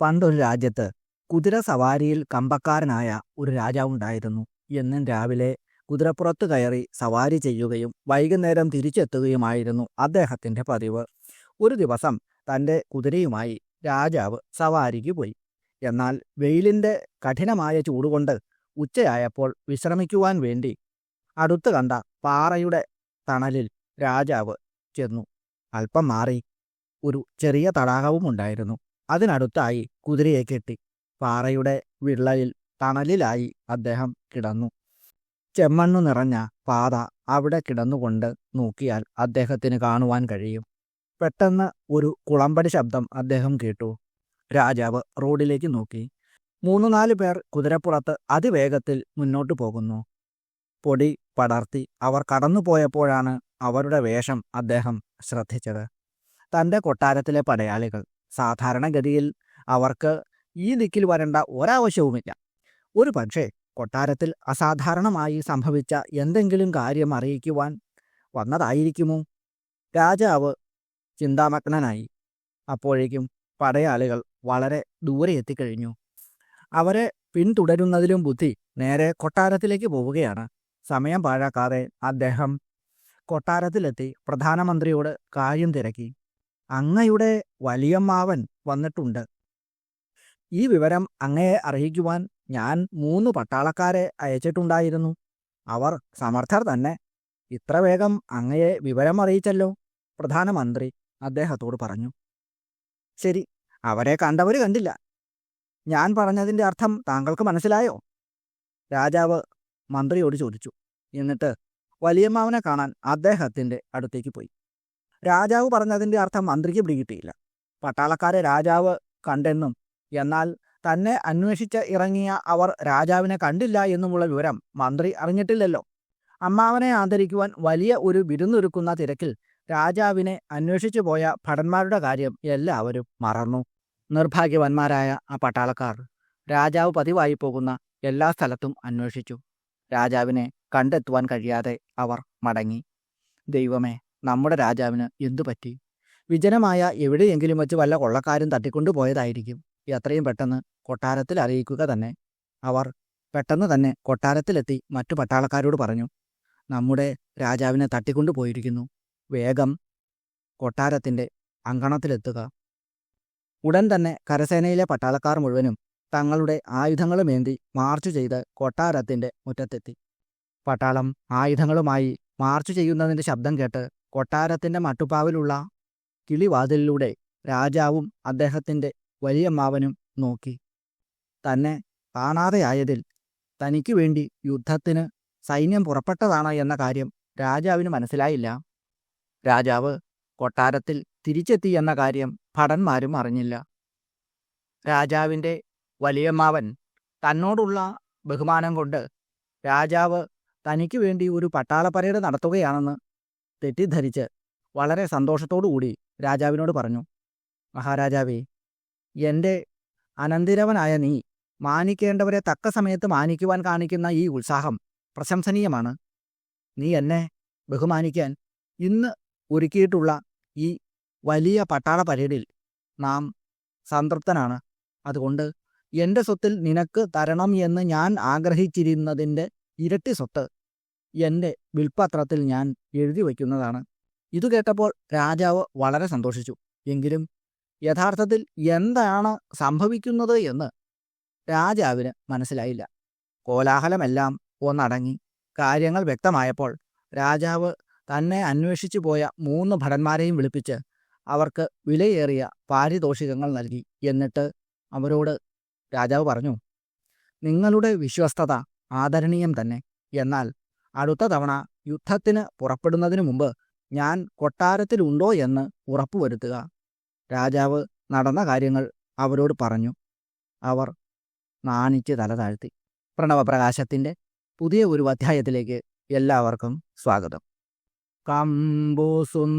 പണ്ടൊരു രാജ്യത്ത് കുതിര സവാരിയിൽ കമ്പക്കാരനായ ഒരു രാജാവുണ്ടായിരുന്നു എന്നും രാവിലെ കുതിരപ്പുറത്ത് കയറി സവാരി ചെയ്യുകയും വൈകുന്നേരം തിരിച്ചെത്തുകയുമായിരുന്നു അദ്ദേഹത്തിന്റെ പതിവ്. ഒരു ദിവസം തന്റെ കുതിരയുമായി രാജാവ് സവാരിക്ക് പോയി. എന്നാൽ വെയിലിന്റെ കഠിനമായ ചൂടുകൊണ്ട് ഉച്ചയായപ്പോൾ വിശ്രമിക്കുവാൻ വേണ്ടി അടുത്ത് കണ്ട പാറയുടെ തണലിൽ രാജാവ് ചെന്നു. അല്പം മാറി ഒരു ചെറിയ തടാകവും ഉണ്ടായിരുന്നു. അതിനടുത്തായി കുതിരയെ കെട്ടി പാറയുടെ വിള്ളലിൽ തണലിലായി അദ്ദേഹം കിടന്നു. ചെമ്മണ്ണു നിറഞ്ഞ പാത അവിടെ കിടന്നുകൊണ്ട് നോക്കിയാൽ അദ്ദേഹത്തിന് കാണുവാൻ കഴിയും. പെട്ടെന്ന് ഒരു കുളമ്പടി ശബ്ദം അദ്ദേഹം കേട്ടു. രാജാവ് റോഡിലേക്ക് നോക്കി. മൂന്നു നാല് പേർ കുതിരപ്പുറത്ത് അതിവേഗത്തിൽ മുന്നോട്ടു പോകുന്നു. പൊടി പടർത്തി അവർ കടന്നുപോയപ്പോഴാണ് അവരുടെ വേഷം അദ്ദേഹം ശ്രദ്ധിച്ചത്. തന്റെ കൊട്ടാരത്തിലെ പടയാളികൾ സാധാരണഗതിയിൽ അവർക്ക് ഈ ദിക്കിൽ വരേണ്ട ഒരാവശ്യവുമില്ല. ഒരു പക്ഷേ കൊട്ടാരത്തിൽ അസാധാരണമായി സംഭവിച്ച എന്തെങ്കിലും കാര്യം അറിയിക്കുവാൻ വന്നതായിരിക്കുമോ? രാജാവ് ചിന്താമഗ്നനായി. അപ്പോഴേക്കും പടയാളികൾ വളരെ ദൂരെ എത്തിക്കഴിഞ്ഞു. അവരെ പിന്തുടരുന്നതിലും ബുദ്ധി നേരെ കൊട്ടാരത്തിലേക്ക് പോവുകയാണ്. സമയം പാഴാക്കാതെ അദ്ദേഹം കൊട്ടാരത്തിലെത്തി പ്രധാനമന്ത്രിയോട് കാര്യം തിരക്കി. അങ്ങയുടെ വലിയമ്മാവൻ വന്നിട്ടുണ്ട്. ഈ വിവരം അങ്ങയെ അറിയിക്കുവാൻ ഞാൻ മൂന്ന് പട്ടാളക്കാരെ അയച്ചിട്ടുണ്ടായിരുന്നു. അവർ സമർത്ഥർ തന്നെ. ഇത്ര വേഗം അങ്ങയെ വിവരം അറിയിച്ചല്ലോ പ്രധാനമന്ത്രി അദ്ദേഹത്തോട് പറഞ്ഞു. ശരി അവരെ കണ്ടവർ കണ്ടില്ല. ഞാൻ പറഞ്ഞതിന്റെ അർത്ഥം താങ്കൾക്ക് മനസ്സിലായോ? രാജാവ് മന്ത്രിയോട് ചോദിച്ചു. എന്നിട്ട് വലിയമ്മാവനെ കാണാൻ അദ്ദേഹത്തിന്റെ അടുത്തേക്ക് പോയി. രാജാവ് പറഞ്ഞതിന്റെ അർത്ഥം മന്ത്രിക്ക് പിടികിട്ടിയില്ല പട്ടാളക്കാരെ രാജാവ് കണ്ടെന്നും എന്നാൽ തന്നെ അന്വേഷിച്ച് ഇറങ്ങിയ അവർ രാജാവിനെ കണ്ടില്ല എന്നുമുള്ള വിവരം മന്ത്രി അറിഞ്ഞിട്ടില്ലല്ലോ. അമ്മാവനെ ആദരിക്കുവാൻ വലിയ ഒരു വിരുന്നൊരുക്കുന്ന തിരക്കിൽ രാജാവിനെ അന്വേഷിച്ചു പോയ ഭടന്മാരുടെ കാര്യം എല്ലാവരും മറന്നു. നിർഭാഗ്യവന്മാരായ ആ പട്ടാളക്കാർ രാജാവ് പതിവായി പോകുന്ന എല്ലാ സ്ഥലത്തും അന്വേഷിച്ചു. രാജാവിനെ കണ്ടെത്തുവാൻ കഴിയാതെ അവർ മടങ്ങി. ദൈവമേ നമ്മുടെ രാജാവിന് എന്തു പറ്റി? വിജനമായ എവിടെയെങ്കിലും വെച്ച് വല്ല കൊള്ളക്കാരും തട്ടിക്കൊണ്ടു പോയതായിരിക്കും. എത്രയും പെട്ടെന്ന് കൊട്ടാരത്തിൽ അറിയിക്കുക തന്നെ. അവർ പെട്ടെന്ന് തന്നെ കൊട്ടാരത്തിലെത്തി മറ്റു പട്ടാളക്കാരോട് പറഞ്ഞു നമ്മുടെ രാജാവിനെ തട്ടിക്കൊണ്ടു പോയിരിക്കുന്നു. വേഗം കൊട്ടാരത്തിന്റെ അങ്കണത്തിലെത്തുക. ഉടൻ തന്നെ കരസേനയിലെ പട്ടാളക്കാർ മുഴുവനും തങ്ങളുടെ ആയുധങ്ങളുമേന്തി മാർച്ച് ചെയ്ത് കൊട്ടാരത്തിന്റെ മുറ്റത്തെത്തി. പട്ടാളം ആയുധങ്ങളുമായി മാർച്ച് ചെയ്യുന്നതിന്റെ ശബ്ദം കേട്ട് കൊട്ടാരത്തിന്റെ മട്ടുപ്പാവിലുള്ള കിളിവാതിലിലൂടെ രാജാവും അദ്ദേഹത്തിന്റെ വലിയമ്മാവനും നോക്കി. തന്നെ കാണാതെയായതിൽ തനിക്ക് വേണ്ടി യുദ്ധത്തിന് സൈന്യം പുറപ്പെട്ടതാണ് എന്ന കാര്യം രാജാവിന് മനസ്സിലായില്ല. രാജാവ് കൊട്ടാരത്തിൽ തിരിച്ചെത്തി എന്ന കാര്യം ഭടന്മാരും അറിഞ്ഞില്ല. രാജാവിന്റെ വലിയമ്മാവൻ തന്നോടുള്ള ബഹുമാനം കൊണ്ട് രാജാവ് തനിക്ക് വേണ്ടി ഒരു പട്ടാള പരേഡ് നടത്തുകയാണെന്ന് തെറ്റിദ്ധരിച്ച് വളരെ സന്തോഷത്തോടുകൂടി രാജാവിനോട് പറഞ്ഞു മഹാരാജാവേ എന്റെ അനന്തിരവനായ നീ മാനിക്കേണ്ടവരെ തക്ക സമയത്ത് മാനിക്കുവാൻ കാണിക്കുന്ന ഈ ഉത്സാഹം പ്രശംസനീയമാണ്. നീ എന്നെ ബഹുമാനിക്കാൻ ഇന്ന് ഒരുക്കിയിട്ടുള്ള ഈ വലിയ പട്ടാള പരേഡിൽ നാം സംതൃപ്തനാണ്. അതുകൊണ്ട് എന്റെ സ്വത്തിൽ നിനക്ക് തരണം എന്ന് ഞാൻ ആഗ്രഹിച്ചിരുന്നതിന്റെ ഇരട്ടി സ്വത്ത് എന്റെ വിൽപ്പത്രത്തിൽ ഞാൻ എഴുതി വയ്ക്കുന്നതാണ്. ഇത് കേട്ടപ്പോൾ രാജാവ് വളരെ സന്തോഷിച്ചു. എങ്കിലും യഥാർത്ഥത്തിൽ എന്താണ് സംഭവിക്കുന്നത് എന്ന് രാജാവിന് മനസ്സിലായില്ല. കോലാഹലമെല്ലാം ഒന്നടങ്ങി. കാര്യങ്ങൾ വ്യക്തമായപ്പോൾ രാജാവ് തന്നെ അന്വേഷിച്ചു പോയ മൂന്ന് ഭടന്മാരെയും വിളിപ്പിച്ച് അവർക്ക് വിലയേറിയ പാരിതോഷികങ്ങൾ നൽകി. എന്നിട്ട് അവരോട് രാജാവ് പറഞ്ഞു നിങ്ങളുടെ വിശ്വസ്തത ആദരണീയം തന്നെ. എന്നാൽ അടുത്ത തവണ യുദ്ധത്തിന് പുറപ്പെടുന്നതിനു മുമ്പ് ഞാൻ കൊട്ടാരത്തിലുണ്ടോ എന്ന് ഉറപ്പുവരുത്തുക. രാജാവ് നടന്ന കാര്യങ്ങൾ അവരോട് പറഞ്ഞു. അവർ നാണിച്ച് തല താഴ്ത്തി. പ്രണവപ്രകാശത്തിന്റെ പുതിയ ഒരു അധ്യായത്തിലേക്ക് എല്ലാവർക്കും സ്വാഗതം. കമ്പുസുന്ദരകന്ധരാം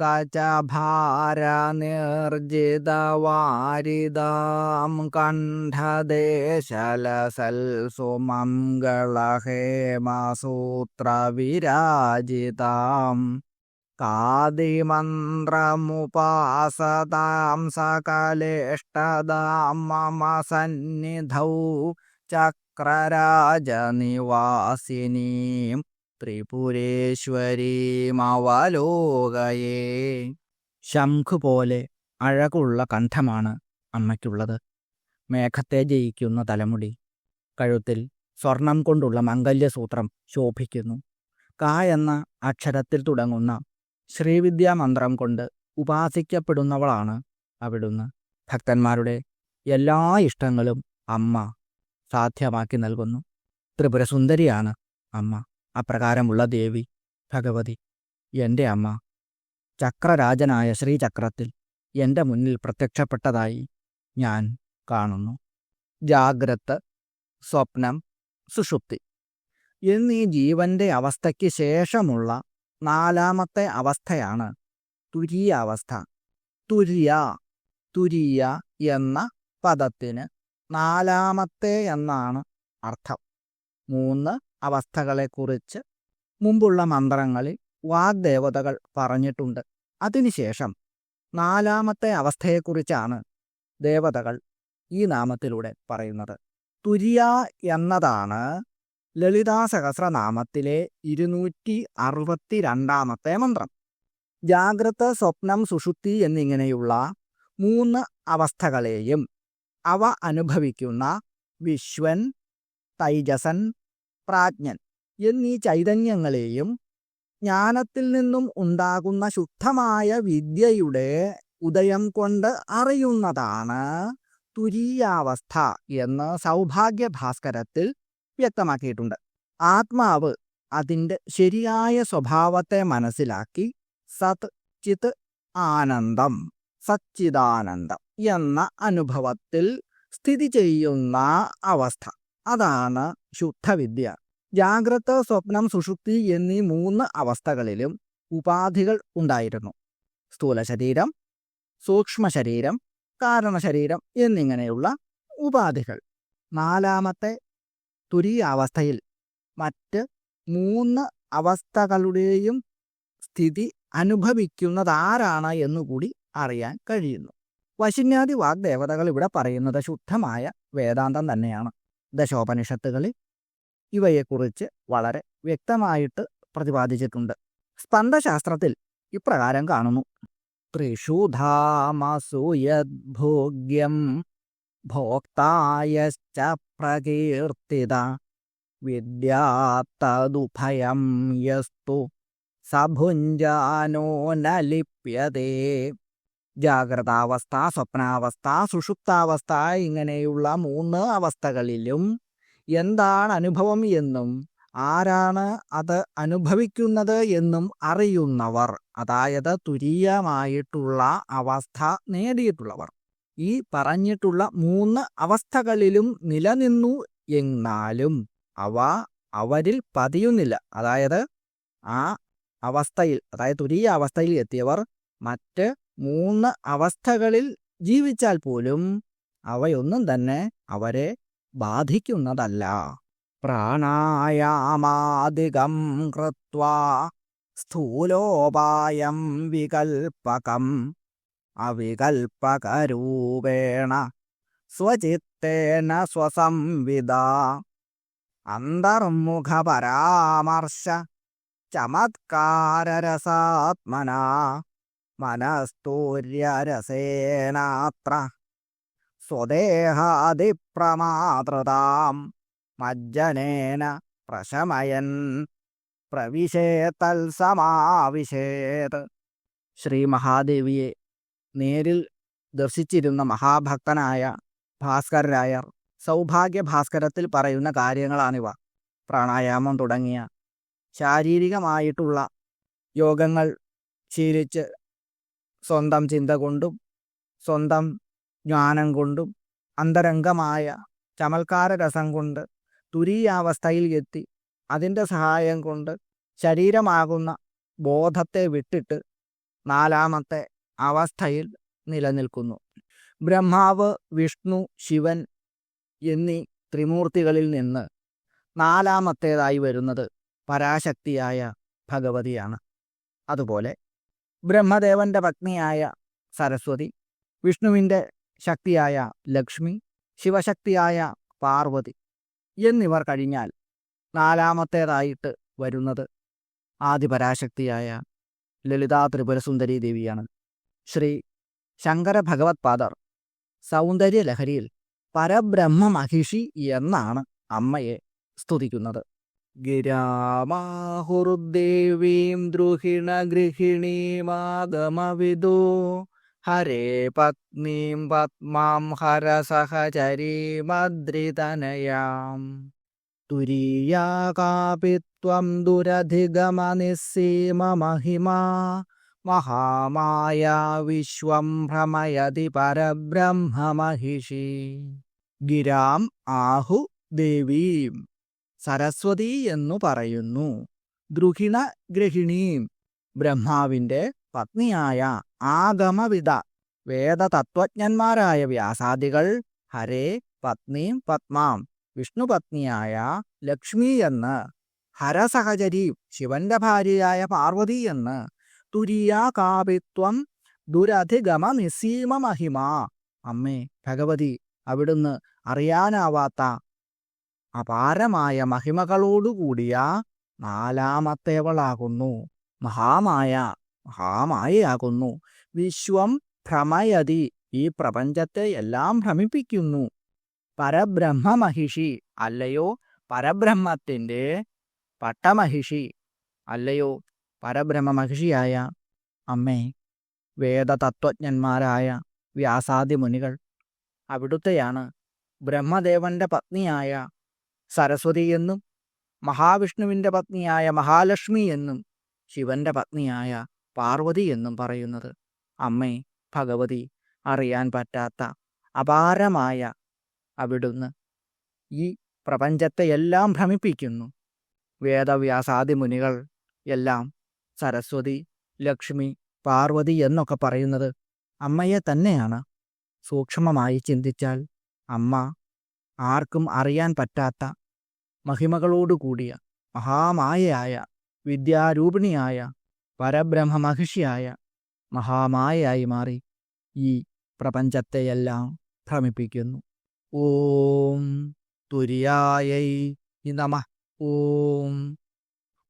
കചഭാരനിർജിതവാരിതാം കണ്ഠദേശലസൽ സുമംഗളഹേമസൂത്രവിരാജിതാം കാതിമന്ത്രമുപാസതാം സകലേഷ്ടതാം മമ സന്നിധൗ ചക്രരാജനിവാസിനീം ത്രിപുരേശ്വരീമവലോകയേ. ശംഖു പോലെ അഴകുള്ള കണ്ഠമാണ് അമ്മയ്ക്കുള്ളത്. മേഘത്തെ ജയിക്കുന്ന തലമുടി. കഴുത്തിൽ സ്വർണം കൊണ്ടുള്ള മംഗല്യസൂത്രം ശോഭിക്കുന്നു. ക എന്ന അക്ഷരത്തിൽ തുടങ്ങുന്ന ശ്രീവിദ്യാമന്ത്രം കൊണ്ട് ഉപാസിക്കപ്പെടുന്നവളാണ് അവിടുന്ന് ഭക്തന്മാരുടെ എല്ലാ ഇഷ്ടങ്ങളും അമ്മ സാധ്യമാക്കി നൽകുന്നു. ത്രിപുരസുന്ദരിയാണ് അമ്മ. അപ്രകാരമുള്ള ദേവി ഭഗവതി എന്റെ അമ്മ. ചക്രരാജനായ ശ്രീചക്രത്തിൽ എന്റെ മുന്നിൽ പ്രത്യക്ഷപ്പെട്ടതായി ഞാൻ കാണുന്നു. ജാഗ്രത് സ്വപ്നം സുഷുപ്തി. എന്നീ ജീവന്റെ അവസ്ഥയ്ക്ക് ശേഷമുള്ള നാലാമത്തെ അവസ്ഥയാണ് തുരിയാവസ്ഥ. തുര്യ തുരിയ എന്ന പദത്തിന് നാലാമത്തെ എന്നാണ് അർത്ഥം. മൂന്ന് അവസ്ഥകളെക്കുറിച്ച് മുമ്പുള്ള മന്ത്രങ്ങളിൽ വാഗ്ദേവതകൾ പറഞ്ഞിട്ടുണ്ട്. അതിനുശേഷം നാലാമത്തെ അവസ്ഥയെക്കുറിച്ചാണ് ദേവതകൾ ഈ നാമത്തിലൂടെ പറയുന്നത്. തുര്യ എന്നതാണ് ലളിതാ സഹസ്രനാമത്തിലെ ഇരുന്നൂറ്റി അറുപത്തി രണ്ടാമത്തെ മന്ത്രം. ജാഗ്രത സ്വപ്നം സുഷുപ്തി എന്നിങ്ങനെയുള്ള മൂന്ന് അവസ്ഥകളെയും അവ അനുഭവിക്കുന്ന വിശ്വൻ തൈജസൻ പ്രാജ്ഞൻ എന്നീ ചൈതന്യങ്ങളെയും ജ്ഞാനത്തിൽ നിന്നും ഉണ്ടാകുന്ന ശുദ്ധമായ വിദ്യയുടെ ഉദയം കൊണ്ട് അറിയുന്നതാണ് തുരീയാവസ്ഥ എന്ന് സൗഭാഗ്യ ഭാസ്കരത്തിൽ വ്യക്തമാക്കിയിട്ടുണ്ട്. ആത്മാവ് അതിന്റെ ശരിയായ സ്വഭാവത്തെ മനസ്സിലാക്കി സത് ചിത് ആനന്ദം സച്ചിദാനന്ദം. എന്ന അനുഭവത്തിൽ സ്ഥിതി ചെയ്യുന്ന അവസ്ഥ. അതാണ് ശുദ്ധവിദ്യ. ജാഗ്രത സ്വപ്നം സുഷുപ്തി എന്നീ മൂന്ന് അവസ്ഥകളിലും ഉപാധികൾ ഉണ്ടായിരുന്നു. സ്ഥൂല ശരീരം സൂക്ഷ്മ ശരീരം കാരണശരീരം എന്നിങ്ങനെയുള്ള ഉപാധികൾ. നാലാമത്തെ തുരീയാവസ്ഥയിൽ മറ്റ് മൂന്ന് അവസ്ഥകളുടെയും സ്ഥിതി അനുഭവിക്കുന്നതാരാണ് എന്നുകൂടി അറിയാൻ കഴിയുന്നു. വശിന്യാദി വാഗ്ദേവതകൾ ഇവിടെ പറയുന്നത് ശുദ്ധമായ വേദാന്തം തന്നെയാണ്. ദശോപനിഷത്തുകളിൽ ഇവയെക്കുറിച്ച് വളരെ വ്യക്തമായിട്ട് പ്രതിപാദിച്ചിട്ടുണ്ട്. സ്പന്ദശാസ്ത്രത്തിൽ ഇപ്രകാരം കാണുന്നു. ത്രിഷുധാമസുയദ്ഭോഗ്യം യദ്ഭോഗ്യം ഭോക്തായശ്ച പ്രകീർത്തിത വിദ്യാത്തതുഭയം യസ്തു സഭുഞ്ജാനോ ന ലിപ്യതേ ജാഗ്രതാവസ്ഥ സ്വപ്നാവസ്ഥ സുഷുപ്താവസ്ഥ ഇങ്ങനെയുള്ള മൂന്ന് അവസ്ഥകളിലും എന്താണ് അനുഭവം എന്നും ആരാണ് അത് അനുഭവിക്കുന്നത് എന്നും അറിയുന്നവർ അതായത് തുരീയമായിട്ടുള്ള അവസ്ഥ നേടിയിട്ടുള്ളവർ. ഈ പറഞ്ഞിട്ടുള്ള മൂന്ന് അവസ്ഥകളിലും നിലനിന്നു എന്നാലും അവ അവരിൽ പതിയുന്നില്ല. അതായത് ആ അവസ്ഥയിൽ അതായത് തുരീയ അവസ്ഥയിൽ എത്തിയവർ മറ്റ് മൂന്ന് അവസ്ഥകളിൽ ജീവിച്ചാൽ പോലും അവയൊന്നും തന്നെ അവരെ ബാധിക്കുന്നതല്ല. പ്രാണായാമാദികം കൃത്വാ സ്ഥൂലോപായം വികൽപ്പകം അവികൽപ്പകരൂപേണ സ്വചിത്തേന സ്വസംവിദ അന്തർമുഖപരാമർശ ചമത്കാരരസാത്മന മനസ്തൂര്യരസേനാത്ര സ്വദേഹാദിപ്രമാതൃതാം മജ്ജനേന പ്രശമയൻ പ്രവിശേതൽസമാവിശേത് ശ്രീ മഹാദേവിയെ നേരിൽ ദർശിച്ചിരുന്ന മഹാഭക്തനായ ഭാസ്കരരായർ സൗഭാഗ്യ ഭാസ്കരത്തിൽ പറയുന്ന കാര്യങ്ങളാണിവ. പ്രാണായാമം തുടങ്ങിയ ശാരീരികമായിട്ടുള്ള യോഗങ്ങൾ ശീലിച്ച് സ്വന്തം ചിന്ത കൊണ്ടും സ്വന്തം ജ്ഞാനം കൊണ്ടും അന്തരംഗമായ ചമൽക്കാര രസം കൊണ്ട് തുരീയാവസ്ഥയിൽ എത്തി. അതിന്റെ സഹായം കൊണ്ട് ശരീരമാകുന്ന ബോധത്തെ വിട്ടിട്ട് നാലാമത്തെ അവസ്ഥയിൽ നിലനിൽക്കുന്നു. ബ്രഹ്മാവ് വിഷ്ണു ശിവൻ എന്നീ ത്രിമൂർത്തികളിൽ നിന്ന് നാലാമത്തേതായി വരുന്നത് പരാശക്തിയായ ഭഗവതിയാണ്. അതുപോലെ ബ്രഹ്മദേവന്റെ പത്നിയായ സരസ്വതി വിഷ്ണുവിന്റെ ശക്തിയായ ലക്ഷ്മി ശിവശക്തിയായ പാർവതി എന്നിവർ കഴിഞ്ഞാൽ നാലാമത്തേതായിട്ട് വരുന്നത് ആദിപരാശക്തിയായ ലളിതാ ത്രിപുരസുന്ദരി ദേവിയാണ്. ശ്രീ ശങ്കര ഭഗവത് പാദർ സൗന്ദര്യ ലഹരിയിൽ പരബ്രഹ്മ മഹിഷി എന്നാണ് അമ്മയെ സ്തുതിക്കുന്നത്. ഗിരാമാഹുർദേവീം ദ്രുഹിണ ഗൃഹിണീമാഗമവിദു ഹരേ പത്നീം പത്മാം ഹരസഹചരീമദ്രിതനയാം തുരീയാകാപിത്വം ദുരധിഗമനിസ്സീമമഹിമാ മഹാമായ വിശ്വം ഭ്രമയതി പരബ്രഹ്മമഹിഷി ഗിരാം ആഹു ദേവീം സരസ്വതി എന്നു പറയുന്നു. ദ്രുഹിണ ഗ്രഹിണീം ബ്രഹ്മാവിന്റെ പത്നിയായ ആഗമവിത വേദതത്വജ്ഞന്മാരായ വ്യാസാദികൾ ഹരേ പത്നീം പത്മാം വിഷ്ണുപത്നിയായ ലക്ഷ്മി എന്ന് ഹരസഹചരി ശിവന്റെ ഭാര്യയായ പാർവതി എന്ന് തുരിയാ കാപിത്വം ദുരധിഗമ നിസീമ മഹിമ അമ്മേ ഭഗവതി അവിടുന്ന് അറിയാനാവാത്ത അപാരമായ മഹിമകളോടുകൂടിയ നാലാമത്തേവളാകുന്നു. മഹാമായ മഹാമായയാകുന്നു. വിശ്വം ഭ്രമയതി. ഈ പ്രപഞ്ചത്തെ എല്ലാം ഭ്രമിപ്പിക്കുന്നു. പരബ്രഹ്മമഹിഷി അല്ലയോ? പരബ്രഹ്മത്തിന്റെ പട്ടമഹിഷി അല്ലയോ? പരബ്രഹ്മ മഹിഷിയായ അമ്മേ വേദതത്വജ്ഞന്മാരായ വ്യാസാദി മുനികൾ അവിടുത്തെയാണ് ബ്രഹ്മദേവന്റെ പത്നിയായ സരസ്വതി എന്നും മഹാവിഷ്ണുവിന്റെ പത്നിയായ മഹാലക്ഷ്മി എന്നും ശിവന്റെ പത്നിയായ പാർവതി എന്നും പറയുന്നത്. അമ്മേ ഭഗവതി അറിയാൻ പറ്റാത്ത അപാരമായ അവിടുന്ന് ഈ പ്രപഞ്ചത്തെ എല്ലാം ഭ്രമിപ്പിക്കുന്നു. വേദവ്യാസാദി മുനികൾ എല്ലാം സരസ്വതി ലക്ഷ്മി പാർവതി എന്നൊക്കെ പറയുന്നത് അമ്മയെ തന്നെയാണ്. സൂക്ഷ്മമായി ചിന്തിച്ചാൽ അമ്മ ആർക്കും അറിയാൻ പറ്റാത്ത മഹിമകളോടുകൂടിയ മഹാമായയായ വിദ്യാരൂപിണിയായ പരബ്രഹ്മ മഹിഷിയായ മഹാമായയായി മാറി ഈ പ്രപഞ്ചത്തെയെല്ലാം ഭ്രമിപ്പിക്കുന്നു. ഓം തുര്യായൈ നമ. ഓം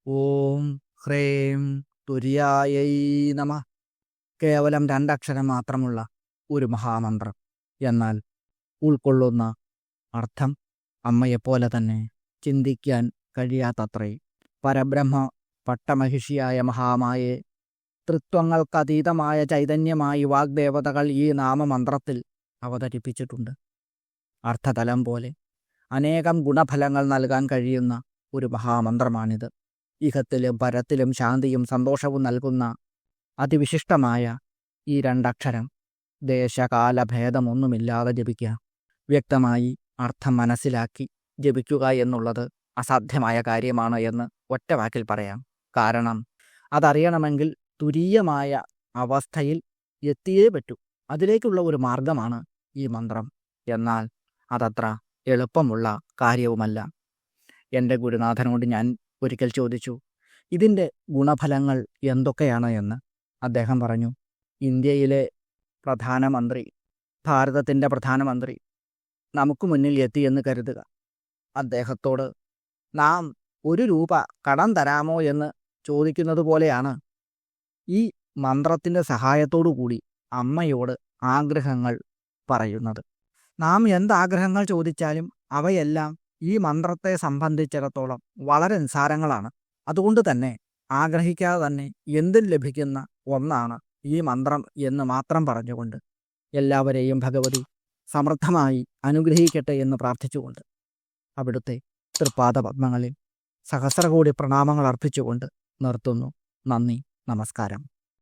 ഓം ഹ്രേം തുര്യായൈ നമ. കേവലം രണ്ടക്ഷരം മാത്രമുള്ള ഒരു മഹാമന്ത്രം. എന്നാൽ ഉൾക്കൊള്ളുന്ന അർത്ഥം അമ്മയെപ്പോലെ തന്നെ ചിന്തിക്കാൻ കഴിയാത്തത്രേ. പരബ്രഹ്മ പട്ടമഹിഷിയായ മഹാമായെ തൃത്വങ്ങൾക്കതീതമായ ചൈതന്യമായി വാഗ്ദേവതകൾ ഈ നാമമന്ത്രത്തിൽ അവതരിപ്പിച്ചിട്ടുണ്ട്. അർത്ഥതലം പോലെ അനേകം ഗുണഫലങ്ങൾ നൽകാൻ കഴിയുന്ന ഒരു മഹാമന്ത്രമാണിത്. ഇഹത്തിലും പരത്തിലും ശാന്തിയും സന്തോഷവും നൽകുന്ന അതിവിശിഷ്ടമായ ഈ രണ്ടക്ഷരം ദേശകാലഭേദമൊന്നുമില്ലാതെ ജപിക്കുക. വ്യക്തമായി അർത്ഥം മനസ്സിലാക്കി ജപിക്കുക എന്നുള്ളത് അസാധ്യമായ കാര്യമാണ് എന്ന് ഒറ്റ വാക്കിൽ പറയാം. കാരണം അതറിയണമെങ്കിൽ തുരീയമായ അവസ്ഥയിൽ എത്തിയേ പറ്റൂ. അതിലേക്കുള്ള ഒരു മാർഗമാണ് ഈ മന്ത്രം. എന്നാൽ അതത്ര എളുപ്പമുള്ള കാര്യവുമല്ല. എന്റെ ഗുരുനാഥനോട് ഞാൻ ഒരിക്കൽ ചോദിച്ചു ഇതിന്റെ ഗുണഫലങ്ങൾ എന്തൊക്കെയാണ് എന്ന്? അദ്ദേഹം പറഞ്ഞു ഇന്ത്യയിലെ പ്രധാനമന്ത്രി ഭാരതത്തിന്റെ പ്രധാനമന്ത്രി നമുക്ക് മുന്നിൽ എത്തിയെന്ന് കരുതുക. അദ്ദേഹത്തോട് നാം ഒരു രൂപ കടം തരാമോ എന്ന് ചോദിക്കുന്നത് പോലെയാണ്. ഈ മന്ത്രത്തിന്റെ കൂടി അമ്മയോട് ആഗ്രഹങ്ങൾ പറയുന്നത്. നാം എന്താഗ്രഹങ്ങൾ ചോദിച്ചാലും അവയെല്ലാം ഈ മന്ത്രത്തെ സംബന്ധിച്ചിടത്തോളം വളരെ നിസ്സാരങ്ങളാണ്. അതുകൊണ്ട് തന്നെ ആഗ്രഹിക്കാതെ തന്നെ എന്തും ലഭിക്കുന്ന ഒന്നാണ് ഈ മന്ത്രം എന്ന് മാത്രം പറഞ്ഞുകൊണ്ട് എല്ലാവരെയും ഭഗവതി സമൃദ്ധമായി അനുഗ്രഹിക്കട്ടെ എന്ന് പ്രാർത്ഥിച്ചുകൊണ്ട് അവിടുത്തെ തൃപാദപത്മങ്ങളിൽ സഹസ്രകോടി പ്രണാമങ്ങൾ അർപ്പിച്ചുകൊണ്ട് നിർത്തുന്നു. നന്ദി. നമസ്കാരം.